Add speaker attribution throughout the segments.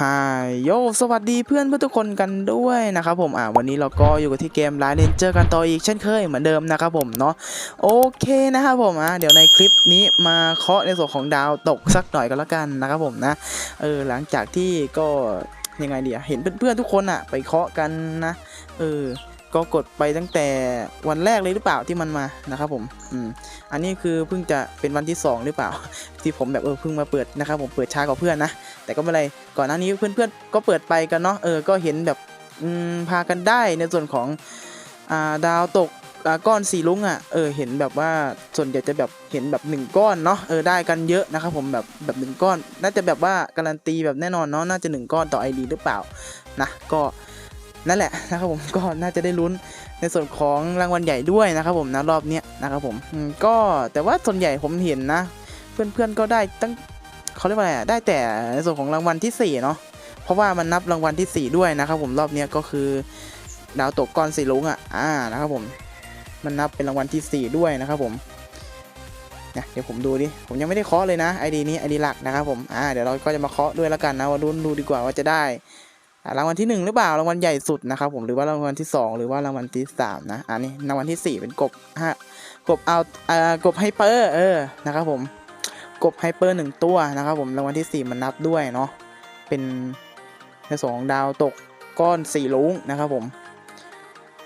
Speaker 1: ฮายโยสวัสดีเพื่อนเพื่อนทุกคนกันด้วยนะครับผมอ่าวันนี้เราก็อยู่กันที่เกมไลน์เลนเจอร์กันต่ออีกเช่นเคยเหมือนเดิมนะครับผมเนาะโอเคนะครับผมอะเดี๋ยวในคลิปนี้มาเคาะในส่วนของดาวตกสักหน่อยก็แล้วกันนะครับผมนะเออหลังจากที่ก็ยังไงเดียเห็นเพื่อนๆทุกคนอะ ไปเคาะกันนะเออ ก็กดไปตั้งแต่วันแรกเลยหรือเปล่าที่มันมานะครับผมอืมอันนี้คือเพิ่งจะเป็นวันที่สองหรือเปล่า ที่ผมแบบเออเพิ่งมาเปิดนะครับผมเปิดช้ากว่าเพื่อนนะแต่ก็ไม่เป็นไรก่อนหน้านี้เพื่อนๆก็เปิดไปกันเนาะเออก็เห็นแบบอืมพากันได้ในส่วนของอ่าดาวตกก้อนสีลุ้งอะ เออ เห็นแบบว่าส่วนใหญ่จะแบบเห็นแบบหนึ่งก้อนเนาะ เออ ได้กันเยอะนะครับผมแบบแบบหนึ่งก้อน น่าจะแบบว่าการันตีแบบแน่นอนเนาะ น่าจะหนึ่งก้อนต่อ ID หรือเปล่า นะ ก็ นั่นแหละนะครับผมก็น่าจะได้ลุ้นในส่วนของรางวัลใหญ่ด้วยนะครับผมนะรอบเนี้ยนะครับผมก็แต่ว่าส่วนใหญ่ผมเห็นนะ เพื่อนๆก็ได้ตั้งเขาเรียกว่าอะไรได้แต่ในส่วนของรางวัลที่4เนาะเพราะว่ามันนับรางวัลที่ 4 ด้วยนะครับผมรอบเนี้ยก็คือดาวตกก้อนสีลุงอะอ่านะครับผมมันนับเป็นรางวัลที่ 4 ด้วยนะครับผมนะเดี๋ยวผมดูดิ ผมยังไม่ได้เคาะเลยนะไอดีนี้ไอดีหลักนะครับผม อ่า เดี๋ยวเราก็จะมาเคาะด้วยแล้วกันนะว่าดูดูดีกว่าว่าจะได้ รางวัลที่ 1 หรือเปล่ารางวัลใหญ่สุดนะครับผมหรือว่ารางวัลที่ 2 หรือว่ารางวัลที่3นะอันนี้รางวัลที่ 4 เป็นกบฮะกบเอาอ่ากบไฮเปอร์เออนะครับผมกบไฮเปอร์หนึ่งตัวนะครับผมรางวัลที่ 4 มันนับด้วยเนาะเป็นในสองดาวตกก้อนสี่ลุงนะครับผม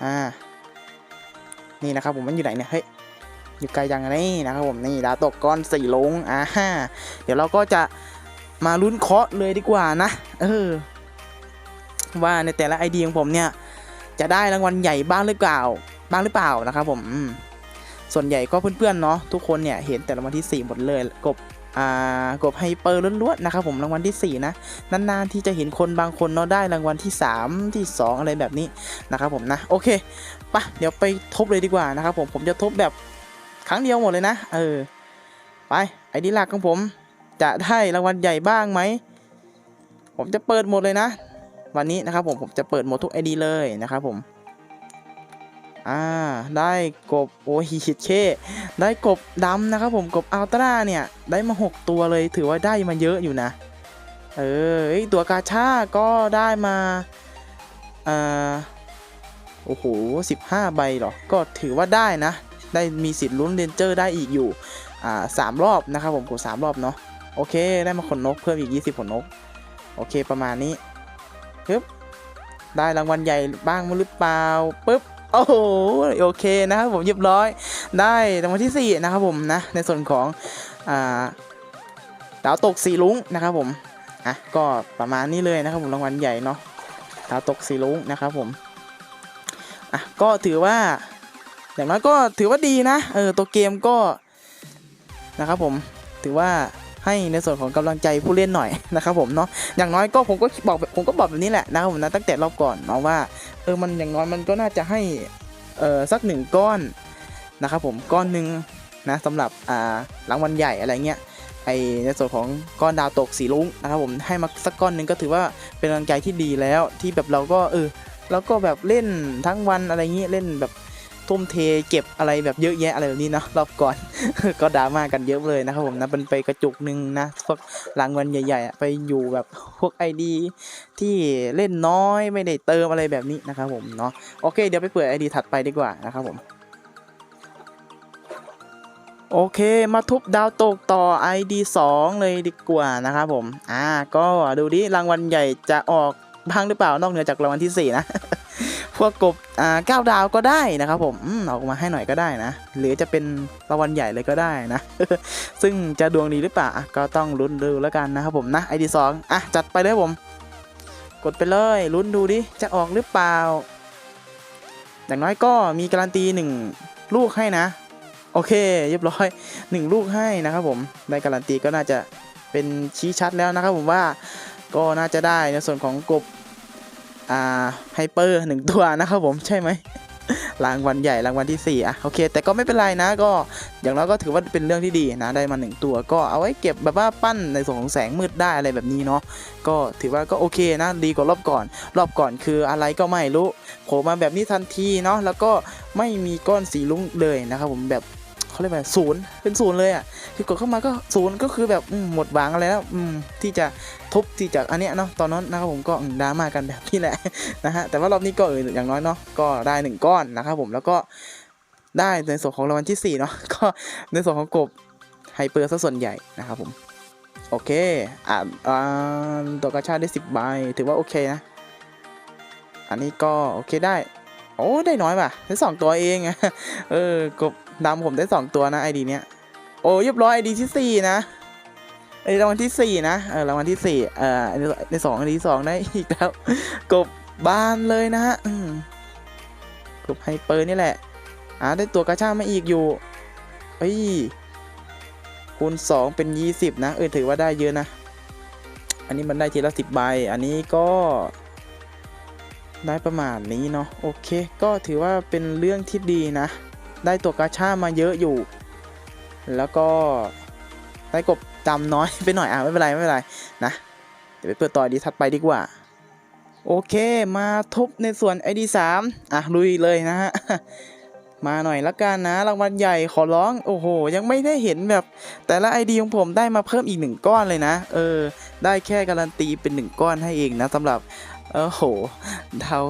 Speaker 1: อ่านี่นะครับผมมันอยู่ไหนเนี่ยเฮ้ยอยู่ไกลจังนี่นะครับผมนี่ดาวตกก้อนสี่ลุงอ่าเดี๋ยวเราก็จะมาลุ้นเคาะเลยดีกว่านะเออ ว่าในแต่ละไอเดียของผมเนี่ย จะได้รางวัลใหญ่บ้างหรือเปล่า บ้างหรือเปล่านะครับผมอืมส่วนใหญ่ก็เพื่อนๆเนาะทุกคนเนี่ยเห็นแต่รางวัลที่4หมดเลยกบอ่ากบไฮเปอร์ล้วนๆนะครับผมรางวัลที่4นะนานๆที่จะเห็นคนบางคนเนาะได้รางวัลที่ 3 ที่ 2 อะไรแบบนี้นะครับผมนะโอเคปะเดี๋ยวไปทบเลยดีกว่านะครับผมผมจะทบแบบครั้งเดียวหมดเลยนะเออไปไอดีหลักของผมจะได้รางวัลใหญ่บ้างไหมผมจะเปิดหมดเลยนะ วันนี้นะครับผมผมจะเปิดหมดทุกไอดีเลยนะครับผมอ่าได้กบโอ้ฮิตเคได้กบดำนะครับผมกบอัลตร้าเนี่ย ได้มา 6 ตัวเลยถือว่าได้มาเยอะอยู่นะเออตัวกาชาก็ได้มาอ่าโอ้โห15ใบหรอ ก็ถือว่าได้นะ ได้มีสิทธิ์ลุ้นเรนเจอร์ได้อีกอยู่อ่าสามรอบนะครับผมกดสามรอบเนาะโอเคได้มาขนนกเพิ่มอีก 20 ขนนก โอเคประมาณนี้ ปึ๊บได้รางวัลใหญ่บ้างมั้ยหรือเปล่าปึ๊บโอ้โหโอเคนะครับผมเรียบร้อย ได้รางวัลที่ 4 นะครับผมนะในส่วนของอ่าดาวตกสีลุงนะครับผมอะก็ประมาณนี้เลยนะครับผมรางวัลใหญ่เนาะดาวตกสีลุงนะครับผมอะก็ถือว่าอย่างน้อยก็ถือว่าดีนะเออตัวเกมก็นะครับผมถือว่า ให้ในส่วนของกำลังใจผู้เล่นหน่อยนะครับผมเนาะอย่างน้อยก็ผมก็บอกผมก็บอกแบบนี้แหละนะครับผมนะตั้งแต่รอบก่อนเนาะว่าเออมันอย่างน้อยมันก็น่าจะให้เออสักหนึ่งก้อนนะครับผมก้อนหนึ่งนะสำหรับอ่ารางวัลใหญ่อะไรเงี้ยไอในส่วนของก้อนดาวตกสีลุงนะครับผมให้มาสักก้อนหนึ่งก็ถือว่าเป็นกำลังใจที่ดีแล้วที่แบบเราก็เออเราก็แบบเล่นทั้งวันอะไรเงี้ยเล่นแบบ ทุ่มเทเก็บอะไรแบบเยอะแยะอะไรแบบนี้เนาะรอบก่อน ก็ดราม่ากันเยอะเลยนะครับผมนะมันไปกระจุกหนึ่งนะพวกรางวัลใหญ่ๆไปอยู่แบบพวก ID ที่เล่นน้อยไม่ได้เติมอะไรแบบนี้นะครับผมเนาะโอเคเดี๋ยวไปเปิด ID ถัดไปดีกว่านะครับผมโอเค มาทุบดาวตกต่อ ID 2 เลยดีกว่านะครับผม อ่า ก็ดูดิ รางวัลใหญ่จะออกบ้างหรือเปล่านอกเหนือจากรางวัลที่ 4 นะ พวกกบอ่าก้าดาวก็ได้นะครับผมอืมออกมาให้หน่อยก็ได้นะ หรือจะเป็นรางวัลใหญ่เลยก็ได้นะ ซึ่งจะดวงดีหรือเปล่าก็ต้องลุ้นดูแล้วกันนะครับผมนะ ID 2อะจัดไปเลยผม กดไปเลยลุ้นดูดิจะออกหรือเปล่า อย่างน้อยก็มีการันตีหนึ่งลูกให้นะ โอเคเรียบร้อยหนึ่งลูกให้นะครับผมได้การันตีก็น่าจะเป็นชี้ชัดแล้วนะครับผมว่าก็น่าจะได้ในส่วนของกบ อ่าไฮเปอร์หนึ่งตัวนะครับผมใช่ไหมรางวัลใหญ่รางวัลที่4อะโอเค แต่ก็ไม่เป็นไรนะก็อย่างน้อยก็ถือว่าเป็นเรื่องที่ดีนะได้มาหนึ่งตัว ก็เอาไว้เก็บแบบว่าปั้นในส่วนของแสงมืดได้อะไรแบบนี้เนาะก็ถือว่าก็โอเคนะดีกว่ารอบก่อน รอบก่อนคืออะไรก็ไม่รู้โผล่มาแบบนี้ทันทีเนาะแล้วก็ไม่มีก้อนสีลุ้งเลยนะครับผมแบบ เขาเรียกว่าศูนย์เป็นศูนย์เลยอะคือกดเข้ามาก็ศูนย์ก็คือแบบหมดหวังอะไรแล้วที่จะทุบที่จะอันเนี้ยเนาะตอนนั้นนะครับผมก็ดราม่ากันแบบนี้แหละนะฮะแต่ว่ารอบนี้ก็เอออย่างน้อยเนาะก็ได้หนึ่งก้อนนะครับผมแล้วก็ได้ในส่วนของรางวัลที่สี่เนาะก็ในส่วนของกบไฮเปอร์ซะส่วนใหญ่นะครับผม โอเค อ่าตัวกระชาได้สิบใบถือว่าโอเคนะ อันนี้ก็โอเคได้ โอ้ ได้น้อยป่ะได้สองตัวเอง เออกบ ดำผมได้สองตัวนะไอดีเนี้ย โอ้เรียบร้อยไอดีที่สี่นะไอรางวัลที่สี่นะ เออรางวัลที่สี่เออในสองไอดีสองได้อีกแล้ว กบบานเลยนะฮะกบไฮเปอร์นี่แหละอ่าได้ตัวกระช่ามาอีกอยู่เฮ้ยคูณสองเป็นยี่สิบนะ เออถือว่าได้เยอะนะ อันนี้มันได้ทีละสิบใบ อันนี้ก็ได้ประมาณนี้เนาะโอเค ก็ถือว่าเป็นเรื่องที่ดีนะ ได้ตัวกาชามาเยอะอยู่ แล้วก็ได้กบจำน้อยไปหน่อยอะไม่เป็นไรไม่เป็นไรนะ เดี๋ยวไปเปิดต่อดีถัดไปดีกว่า โอเคมาทุบในส่วน ID 3อะลุยเลยนะฮะมาหน่อยละกันนะรางวัลใหญ่ขอร้องโอ้โห ยังไม่ได้เห็นแบบ แต่ละ ID ของผมได้มาเพิ่มอีกหนึ่งก้อนเลยนะ เออ ได้แค่การันตีเป็นหนึ่งก้อนให้เองนะสำหรับโอ้โหดาว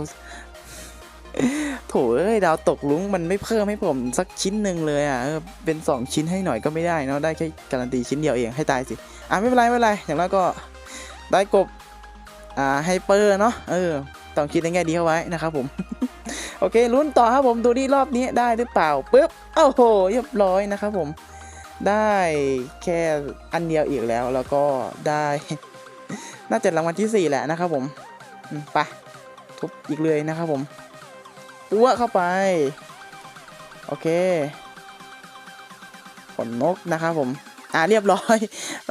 Speaker 1: โถเอ้ยดาวตกลุ้งมันไม่เพิ่มให้ผมสักชิ้นหนึ่งเลยอะเป็น 2 ชิ้นให้หน่อยก็ไม่ได้เนาะได้แค่การันตีชิ้นเดียวเองให้ตายสิอะไม่เป็นไรไม่เป็นไรอย่างน้อยก็ได้กบอ่าไฮเปอร์เนาะเออต้องคิดในแง่ดีเข้าไว้นะครับผม โอเคลุ้นต่อครับผมดูที่รอบนี้ได้หรือเปล่าปุ๊บโอ้โหเรียบร้อยนะครับผม ได้แค่อันเดียวอีกแล้วแล้วก็ได้ น่าจะรางวัลที่สี่แหละนะครับผมไปทุบอีกเลยนะครับผม ตัวเข้าไป โอเคขนนกนะครับผม อ่าเรียบร้อย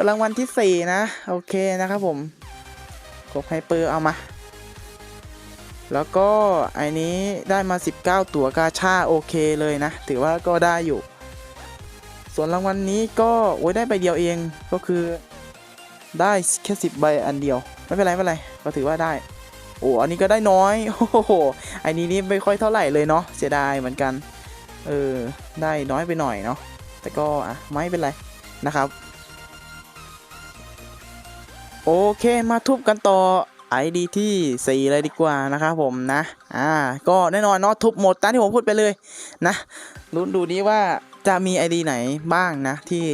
Speaker 1: รางวัลที่สี่นะ โอเคนะครับผมกบไฮเปอร์เอามา แล้วก็ไอ้นี้ได้มา 19 ตัวกาชาโอเคเลยนะ ถือว่าก็ได้อยู่ ส่วนรางวัลนนี้ก็โอ้ยได้ใบเดียวเองก็คือได้แค่สิบใบอันเดียว ไม่เป็นไรไม่เป็นไรก็ถือว่าได้ อ้อันนี้ก็ได้น้อยโอ้โหอันนี้นี่ไม่ค่อยเท่าไหร่เลยเนาะเสียดายเหมือนกันเออได้น้อยไปหน่อยเนาะแต่ก็อะไม่เป็นไรนะครับ โอเคมาทุบกันต่อ ID ที่ 4 เลยดีกว่านะครับผมนะ อ่า ก็แน่นอนเนาะทุบหมดตามที่ผมพูดไปเลยนะลุ้นดูนี้ว่าจะมี ID ไหนบ้างนะ ที่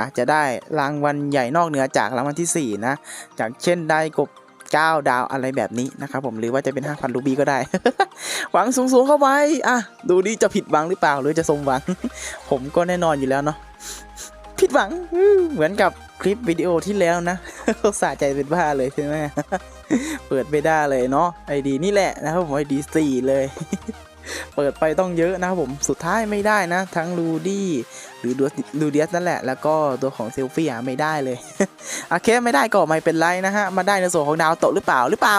Speaker 1: อาจจะได้รางวัลใหญ่นอกเหนือจากรางวัลที่ 4 นะ จากเช่นได้กบ 9 ดาวอะไรแบบนี้นะครับผมหรือว่าจะเป็น 5,000 รูบี้ก็ได้ หวังสูงๆเข้าไปอะดูดิจะผิดหวังหรือเปล่าหรือจะสมหวัง ผมก็แน่นอนอยู่แล้วเนาะผิดหวังเหมือนกับคลิปวิดีโอที่แล้วนะสะใจเป็นบ้าเลยใช่ไหมเปิดไม่ได้เลยเนาะไอดีนี่แหละนะครับผมไอดีสี่เลย เปิดไปต้องเยอะนะครับผมสุดท้ายไม่ได้นะ ทั้งลูดี้หรือลูเดียสนั่นแหละ แล้วก็ตัวของเซลฟี่อะไม่ได้เลยโอเคไม่ได้ก็ไม่เป็นไรนะฮะมาได้ในส่วนของดาวตะหรือเปล่าหรือเปล่า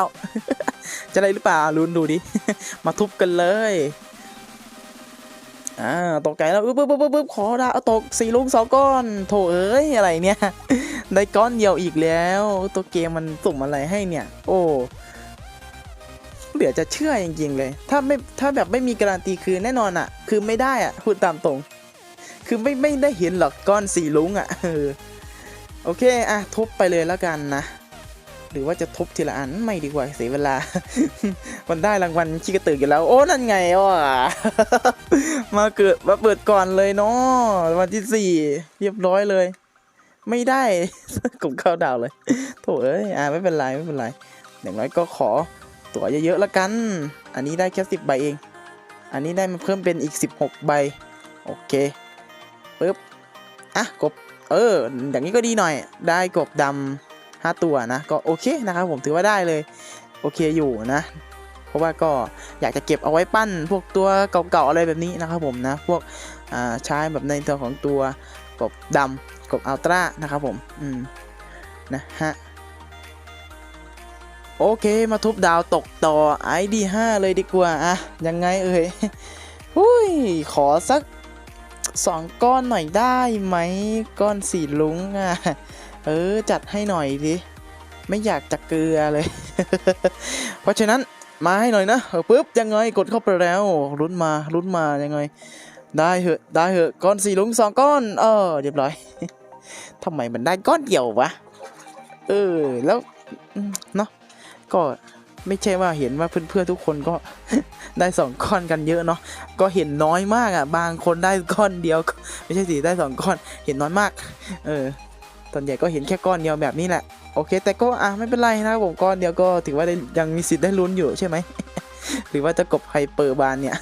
Speaker 1: จะได้หรือเปล่าลุ้นดูดิมาทุบกันเลยอ่าตกใจแล้วปึ๊บปึ๊บปึ๊บปึ๊บขอดาวตกสี่ลูกสองก้อนโถเอ้ยอะไรเนี่ยได้ก้อนเดียวอีกแล้ว ตัวเกมมันสุ่มอะไรให้เนี่ย โอ้ เหลือจะเชื่อจริงๆเลย ถ้าไม่ถ้าแบบไม่มีการันตีคือแน่นอนอะคือไม่ได้อะพูดตามตรง คือไม่ไม่ได้เห็นหรอกก้อนสีลุงอะเออโอเคอะทุบไปเลยแล้วกันนะหรือว่าจะทุบทีละอันไม่ดีกว่าเสียเวลา มันได้รางวัลชิกระตืออยู่แล้ว โอ้นั่นไงอะมาเกิดมาเปิดก่อนเลยเนาะวันที่สี่เรียบร้อยเลย ไม่ได้กลุ่มข้าวดาวเลยโถเอ้ยอ่าไม่เป็นไรไม่เป็นไรอย่างน้อยก็ขอ ตั๋วเยอะๆแล้วกัน อันนี้ได้แค่สิบใบเอง อันนี้ได้มาเพิ่มเป็นอีกสิบหกใบ โอเคปึ๊บ อะ กบ เออ อย่างนี้ก็ดีหน่อย ได้กบดำห้าตัวนะ ก็โอเคนะครับผมถือว่าได้เลย โอเคอยู่นะ เพราะว่าก็อยากจะเก็บเอาไว้ปั้น พวกตัวเก่าๆอะไรแบบนี้นะครับผมนะ พวกอ่าใช้แบบในตัวของตัวกบดำกบอัลตร้านะครับผม อืม นะฮะ โอเคมาทุบดาวตกต่อ ID 5เลยดีกว่าอะยังไงเอ่ยหุ้ยขอสักสองก้อนหน่อยได้ไหมก้อนสีลุงอะเออจัดให้หน่อยดิไม่อยากจะเกลือเลย เพราะฉะนั้นมาให้หน่อยนะเออปุ๊บยังไงกดเข้าไปแล้วลุ้นมาลุ้นมายังไง ได้เหอะได้เหอะก้อนสีลุงสองก้อนเออเรียบร้อยทำไมมันได้ก้อนเดียววะเออแล้วเนาะ ก็ไม่ใช่ว่าเห็นว่าเพื่อนๆทุกคนก็ได้สองก้อนกันเยอะเนาะก็เห็นน้อยมากอะ บางคนได้ก้อนเดียว ไม่ใช่สิได้สองก้อนเห็นน้อยมาก เออส่วนใหญ่ก็เห็นแค่ก้อนเดียวแบบนี้แหละโอเค แต่ก็อะไม่เป็นไรนะผมก้อนเดียวก็ถือว่ายังมีสิทธิ์ได้ลุ้นอยู่ใช่ไหมหรือว่าจะกบไฮเปอร์บานเนี่ย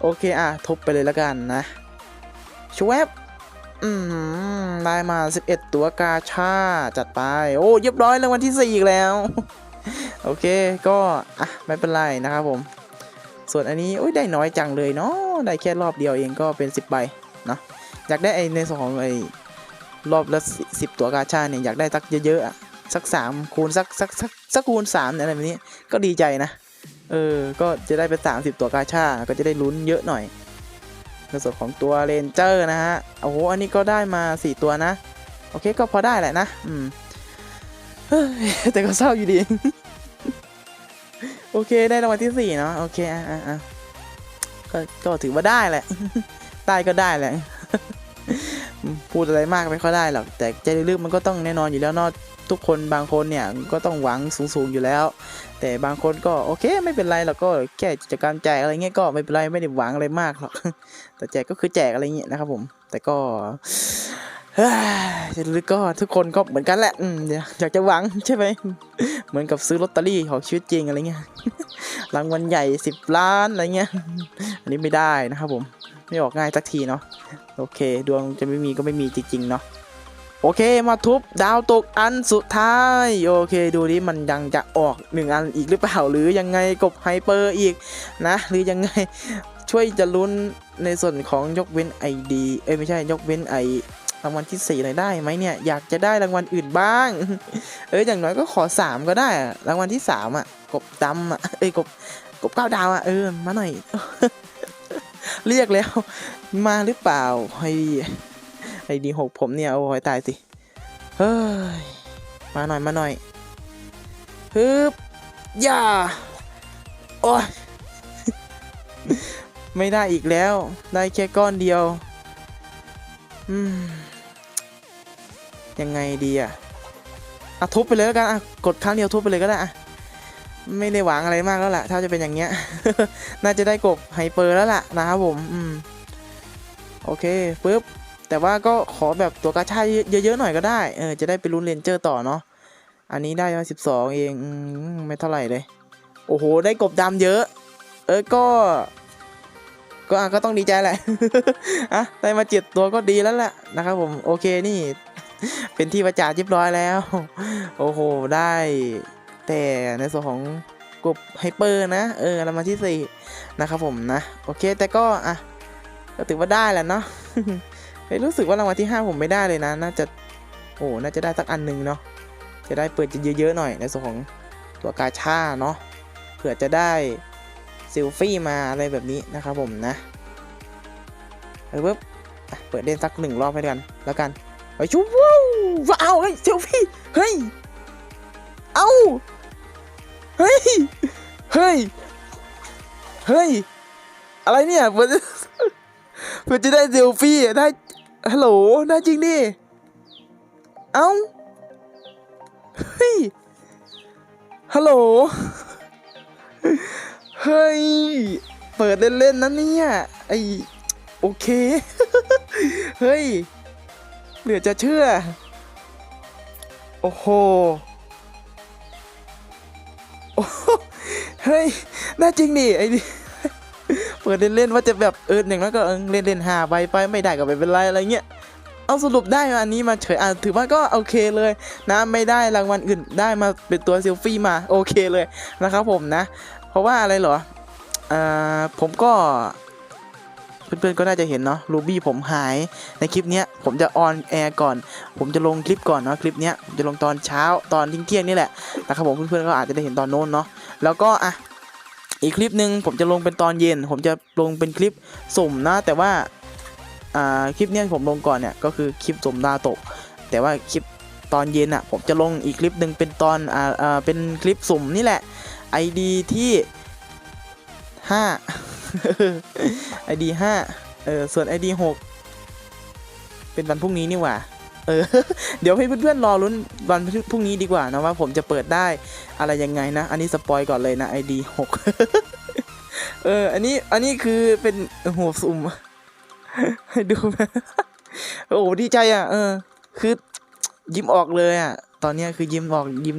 Speaker 1: โอเคอะทบไปเลยล้วกันนะชวบอืมได้มา 11 ตัวกาชาจัดไป โอ้เรียบร้อยรางวัลที่ 4 อีกแล้ว โอเคก็อะไม่เป็นไรนะครับผม ส่วนอันนี้โอ้ยได้น้อยจังเลยเนาะได้แค่รอบเดียวเองก็เป็น 10ใบเนาะอยากได้ไอในส่วนของไอรอบละสิบตัวกาชาเนี่ยอยากได้สักเยอะๆอะสักสามคูณสักสักสักสักคูณสามเนี่ยอะไรแบบนี้ก็ดีใจนะเออก็จะได้เป็นสามสิบตัวกาชาก็จะได้ลุ้นเยอะหน่อยในส่วนของตัวเรนเจอร์นะฮะโอ้โหอันนี้ก็ได้มาสี่ตัวนะ โอเคก็พอได้แหละนะ อืม แต่ก็เศร้าอยู่ดี โอเคได้รางวัลที่สี่เนาะโอเคอะอะก็ก็ถือว่าได้แหละ ได้ก็ได้แหละ พูดอะไรมากไม่ค่อยได้หรอก แต่ใจลึกๆมันก็ต้องแน่นอนอยู่แล้วเนาะทุกคนบางคนเนี่ยก็ต้องหวังสูงๆอยู่แล้ว แต่บางคนก็โอเคไม่เป็นไรเราก็แค่กิจกรรมแจกอะไรเงี้ยก็ไม่เป็นไรไม่ได้หวังอะไรมากหรอกแต่แจกก็คือแจกอะไรเงี้ยนะครับผม แต่ก็ เฮ้ยลึกๆก็ทุกคนก็เหมือนกันแหละอยากจะหวังใช่ไหมเหมือนกับซื้อลอตเตอรี่ของชีวิตจริงอะไรเงี้ยรางวัลใหญ่สิบล้านอะไรเงี้ยอันนี้ไม่ได้นะครับผมไม่ออกง่ายสักทีเนาะโอเค ดวงจะไม่มีก็ไม่มีจริงๆเนาะโอเคมาทุบดาวตกอันสุดท้าย โอเคดูดิมันยังจะออกหนึ่งอันอีกหรือเปล่าหรือยังไงกบไฮเปอร์อีกนะ หรือยังไงช่วยจะลุ้นในส่วนของยกเว้นไอดีเอ้ยไม่ใช่ยกเว้นไอ รางวัลที่สี่หน่อยได้ไหมเนี่ย อยากจะได้รางวัลอื่นบ้าง เอ้ยอย่างน้อยก็ขอสามก็ได้ รางวัลที่สามอะ กบดำอะ เอ้ยกบ กบเก้าดาวอะ เออ มาหน่อย เรียกแล้ว มาหรือเปล่าไอไอดีหกผมเนี่ย โอ้ยตายสิ เฮ้ย มาหน่อยมาหน่อยฮึบย่า โอ้ยไม่ได้อีกแล้ว ได้แค่ก้อนเดียว อืม ยังไงดีอะอะทุบไปเลยแล้วกันอะกดครั้งเดียวทุบไปเลยก็ได้อะไม่ได้หวังอะไรมากแล้วล่ะถ้าจะเป็นอย่างเงี้ย น่าจะได้กบไฮเปอร์แล้วล่ะนะครับผมอืมโอเคปึ๊บแต่ว่าก็ขอแบบตัวกาชาเยอะๆหน่อยก็ได้เออจะได้ไปลุ้นเรนเจอร์ต่อเนาะอันนี้ได้มาสิบสองเองอืมไม่เท่าไหร่เลย โอ้โห ได้กบดำเยอะ เออก็ ก็อะก็ต้องดีใจแหละอะได้มาเจ็ดตัวก็ดีแล้วแหละนะครับผมโอเคนี่ เป็นที่ประจานเรียบร้อยแล้ว โอ้โห ได้ แต่ในส่วนของกบไฮเปอร์นะ เออรางวัลที่สี่นะครับผมนะ โอเค แต่ก็ อะ ก็ถือว่าได้แหละเนาะเฮ้ยรู้สึกว่ารางวัลที่ 5 ผมไม่ได้เลยนะ น่าจะ โอ้น่าจะได้สักอันหนึ่งเนาะ จะได้เปิดเยอะๆหน่อยในส่วนของตัวกาชาเนาะ เผื่อจะได้ซิลฟี่มาอะไรแบบนี้นะครับผมนะ เออปึ๊บเปิดเล่นสักหนึ่งรอบให้กันแล้วกัน ไปชูว้าวว้าวเฮ้ยเซลฟี่เฮ้ยเอ้าเฮ้ยเฮ้ยเฮ้ยอะไรเนี่ยเปิดเพื่อจะได้เซลฟี่ได้ฮัลโหลได้จริงดิเอ้าเฮ้ยฮัลโหลเฮ้ยเปิดเล่นๆนะเนี่ยไอโอเคเฮ้ย เหลือจะเชื่อ โอ้โหเฮ้ยได้จริงดิไอ้นี่เปิดเล่นๆว่าจะแบบเอออย่างน้อยก็เออเล่นเล่นๆหาใบไปไม่ได้ก็ไม่เป็นไรอะไรเงี้ย เอาสรุปได้อันนี้มาเฉยอะถือว่าก็โอเคเลยนะไม่ได้รางวัลอื่นได้มาเป็นตัวเซลฟี่มาโอเคเลยนะครับผมนะ เพราะว่าอะไรเหรออ่าผมก็ เพื่อนๆก็น่าจะเห็นเนาะรูบี้ผมหายในคลิปเนี้ยผมจะออนแอร์ก่อน ผมจะลงคลิปก่อนเนาะคลิปเนี้ยผมจะลงตอนเช้าตอนเที่ยงนี่แหละนะครับผมเพื่อนๆก็อาจจะได้เห็นตอนโน้นเนาะแล้วก็อะอีกคลิปหนึ่งผมจะลงเป็นตอนเย็น ผมจะลงเป็นคลิปสุ่มนะแต่ว่าอ่าคลิปเนี้ยผมลงก่อนเนี่ยก็คือคลิปสุ่มดาวตกแต่ว่าคลิปตอนเย็นอะผมจะลงอีกคลิปหนึ่งเป็นตอนอ่าอ่าเป็นคลิปสุ่มนี่แหละ ID ที่5 ID 5เออส่วน ID 6เป็นวันพรุ่งนี้นี่หว่าเออเดี๋ยวให้เพื่อนๆรอลุ้นวันพรุ่งนี้ดีกว่านะว่าผมจะเปิดได้อะไรยังไงนะ อันนี้สปอยก่อนเลยนะ ID 6เออ อันนี้อันนี้คือเป็นหัวสุ่มให้ดูนะโอ้โหดีใจอะ เออ คือยิ้มออกเลยอะ ตอนนี้คือยิ้มออกยิ้ม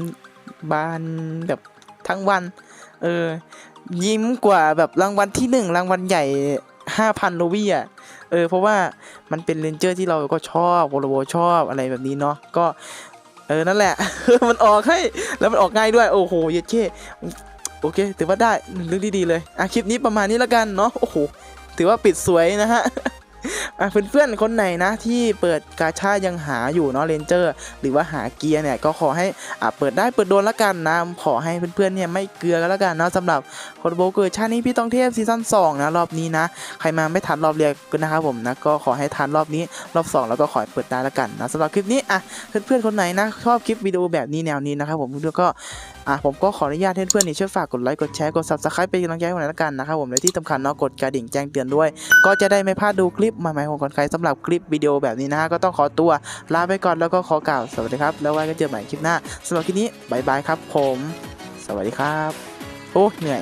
Speaker 1: บานแบบทั้งวัน เออ ยิ้มกว่าแบบรางวัลที่หนึ่งรางวัลใหญ่ห้าพันโลวี่อะ เออ เพราะว่ามันเป็นเลนเจอร์ที่เราก็ชอบโวลโวชอบอะไรแบบนี้เนาะ ก็ เออ นั่นแหละ มันออกให้ แล้วมันออกง่ายด้วย โอ้โห เยเช่โอเค ถือว่าได้เรื่องดีๆเลย อะ คลิปนี้ประมาณนี้แล้วกันเนาะ โอ้โห ถือว่าปิดสวยนะฮะ อะเพื่อนๆคนไหนนะที่เปิดกาชายังหาอยู่เนาะเรนเจอร์ หรือว่าหาเกียร์เนี่ยก็ขอให้อะเปิดได้เปิดโดนละกันนะขอให้เพื่อนๆเนี่ยไม่เกลือกันละกันเนาะสำหรับโคดโบเกิดชาตินี้พี่ต้องเทพซีซั่น2นะรอบนี้นะใครมาไม่ทันรอบเรียกก็นะครับผมนะก็ขอให้ทันรอบนี้รอบ 2 แล้วก็ขอให้เปิดได้ละกันนะสำหรับคลิปนี้อะเพื่อนๆคนไหนนะชอบคลิปวิดีโอแบบนี้แนวนี้นะครับผมแล้วก็ อะผมก็ขออนุญาตเพื่อนๆนี่ช่วยฝากกดไลค์กดแชร์กดซับสไครป์เป็นกำลังใจให้หน่อยละกันนะครับผมและที่สำคัญเนาะกดกระดิ่งแจ้งเตือนด้วย ก็จะได้ไม่พลาดดูคลิปใหม่ๆของคนใครสำหรับคลิปวิดีโอแบบนี้นะฮะก็ต้องขอตัวลาไปก่อนแล้วก็ขอกล่าวสวัสดีครับแล้วไว้กันเจอใหม่คลิปหน้าสำหรับคลิปนี้บายบายครับ ผม สวัสดีครับ โอ้เหนื่อย